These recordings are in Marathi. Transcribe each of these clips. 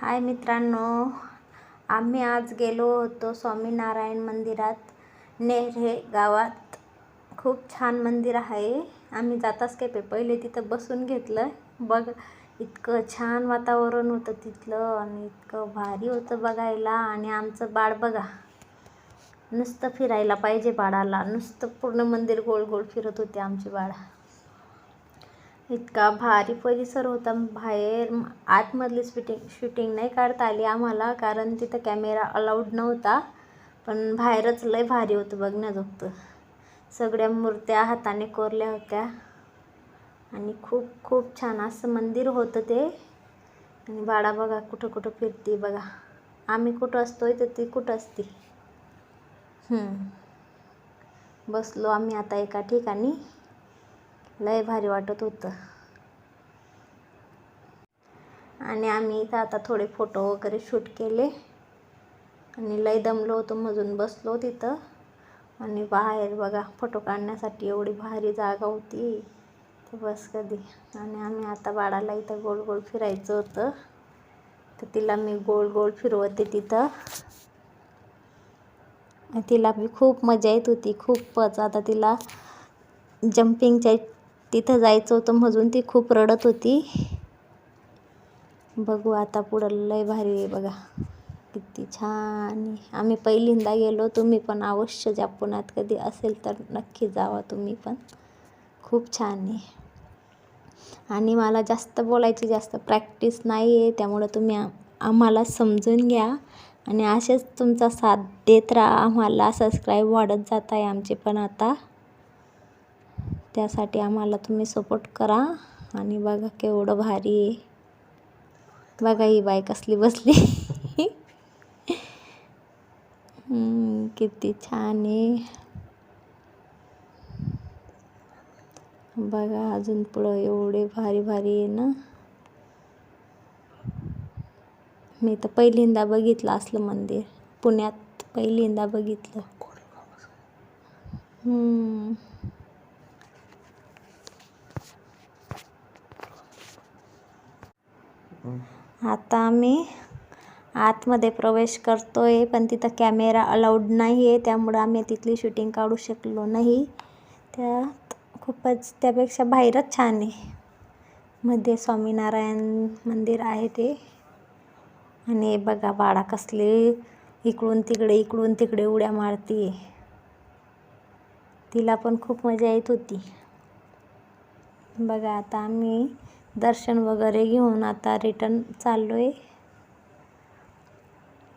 हाय मित्रांनो आम्ही आज गेलो होतो स्वामीनारायण मंदिरात नेहरे गावात. खूप छान मंदिर आहे. आम्ही जाताच काय पे पहिले तिथं बसून घेतलं. बघ इतकं छान वातावरण होतं तिथलं आणि इतकं भारी होतं बघायला आणि आमचं बाळ बघा नुसतं फिरायला पाहिजे बाळाला. नुसतं पूर्ण मंदिर गोल गोल फिरत होते आमचे बाळ. इतका भारी परिसर होता. बाहेर आतमधली शूटिंग शूटिंग नाही काढता आली आम्हाला कारण तिथं कॅमेरा अलाउड नव्हता. पण बाहेरच लय भारी होतं बघण्याजोगतं सगळ्या मूर्त्या हाताने कोरल्या होत्या. आणि खूप खूप छान असं मंदिर होतं ते. आणि बाळा बघा कुठं कुठं फिरते बघा. आम्ही कुठं असतोय तर ती कुठं असते? बसलो आम्ही आता एका ठिकाणी. लय भारी वाटत होतं. आणि आम्ही इथं आता थोडे फोटो वगैरे शूट केले. आणि लय दमलो होतो मजून बसलो तिथं. आणि बाहेर बघा फोटो काढण्यासाठी एवढी भारी जागा होती. तर बस कधी. आणि आम्ही आता बाळाला इथं गोल गोल फिरायचं होतं. तर तिला मी गोल गोल फिरवते तिथं. तिला बी खूप मजा येत होती खूपच. आता तिला जम्पिंगच्या तिथं जायचं होतं म्हणून ती खूप रडत होती. बघू आता पुढं लय भारी आहे बघा. किती छान आम्ही पहिल्यांदा गेलो तुम्ही पण अवश्य ज्या पुण्यात कधी असेल तर नक्की जावा तुम्ही पण. खूप छान आहे. आणि मला जास्त बोलायची जास्त प्रॅक्टिस नाही आहे त्यामुळं तुम्ही आम्हाला समजून घ्या. आणि असेच तुमचा साथ देत राहा. आम्हाला सबस्क्राईब वाढत जात आहे आमचे पण आता. त्यासाठी आम्हाला तुम्ही सपोर्ट करा. आणि बघा केवढं भारी आहे. बघा ही बाई कसली बसली. किती छान आहे. बघा अजून पुढं एवढे भारी भारी आहे ना. मी तर पहिल्यांदा बघितलं असलं मंदिर. पुण्यात पहिल्यांदा बघितलं. आता आम्ही आतमध्ये प्रवेश करतो आहे पण तिथं कॅमेरा अलाउड नाही आहे त्यामुळं आम्ही तिथली शूटिंग काढू शकलो नाही. त्यात खूपच त्यापेक्षा बाहेरच छान आहे. मध्ये स्वामीनारायण मंदिर आहे ते. आणि बघा बाळा कसले इकडून तिकडे इकडून तिकडे उड्या मारते तिला पण खूप मजा येत होती. बघा आता आम्ही दर्शन वगैरे घेऊन आता रिटर्न चाललो आहे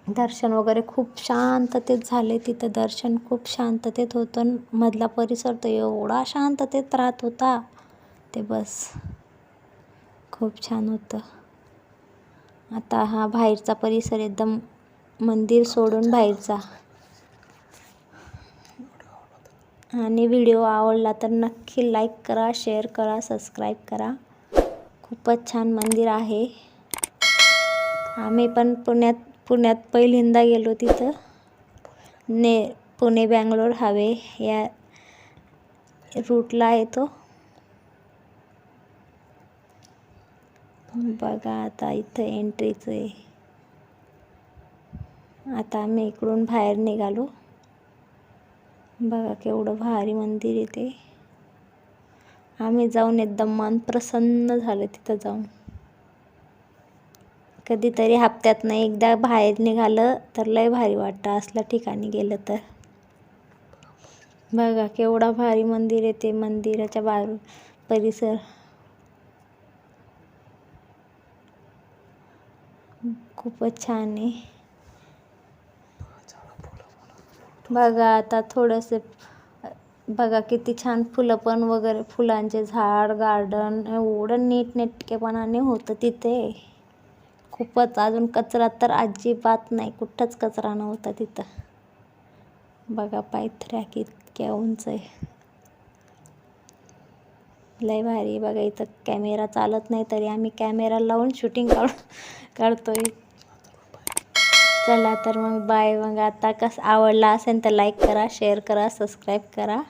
दर्शन वगैरे खूप शांततेत झाले. तिथं दर्शन खूप शांततेत होतं मधला परिसर तर एवढा शांततेत राहत होता. ते बस खूप छान होतं. आता हा बाहेरचा परिसर एकदम मंदिर सोडून बाहेरचा. आणि व्हिडिओ आवडला तर नक्की लाईक करा शेअर करा सबस्क्राईब करा. खूपच छान मंदिर आहे. आम्ही पण पुण्यात पुण्यात पहिल्यांदा गेलो तिथं. ने पुणे बँगलोर हावे या रूटला आहे तो. बघा आता इथं एंट्रीचं आहे. आता आम्ही इकडून बाहेर निघालो. बघा केवढं भारी मंदिर आहे ते. आम्ही जाऊन एकदम मन प्रसन्न झालं तिथं जाऊन. कधीतरी हप्त्यातनं एकदा बाहेर निघालं तर लय भारी वाटतं असल्या ठिकाणी गेलं तर. बघा केवढा भारी मंदिर आहे ते मंदिराच्या बाहेर परिसर. खूपच छान आहे. बघा आता थोडंसं बघा किती छान फुलं पण वगैरे फुलांचे झाड गार्डन एवढं नीटनेटकेपणाने होतं तिथे. खूपच अजून कचरा तर अजिबात नाही कुठंच कचरा नव्हता तिथं. बघा पायथ्या कितक्या उंच आहे. लय भारी बघा इथं कॅमेरा चालत नाही तरी आम्ही कॅमेरा लावून शूटिंग काढ काढतोय. चला तर मग बाय मग आता कसं आवडला असेल तर लाईक करा शेअर करा सबस्क्राईब करा.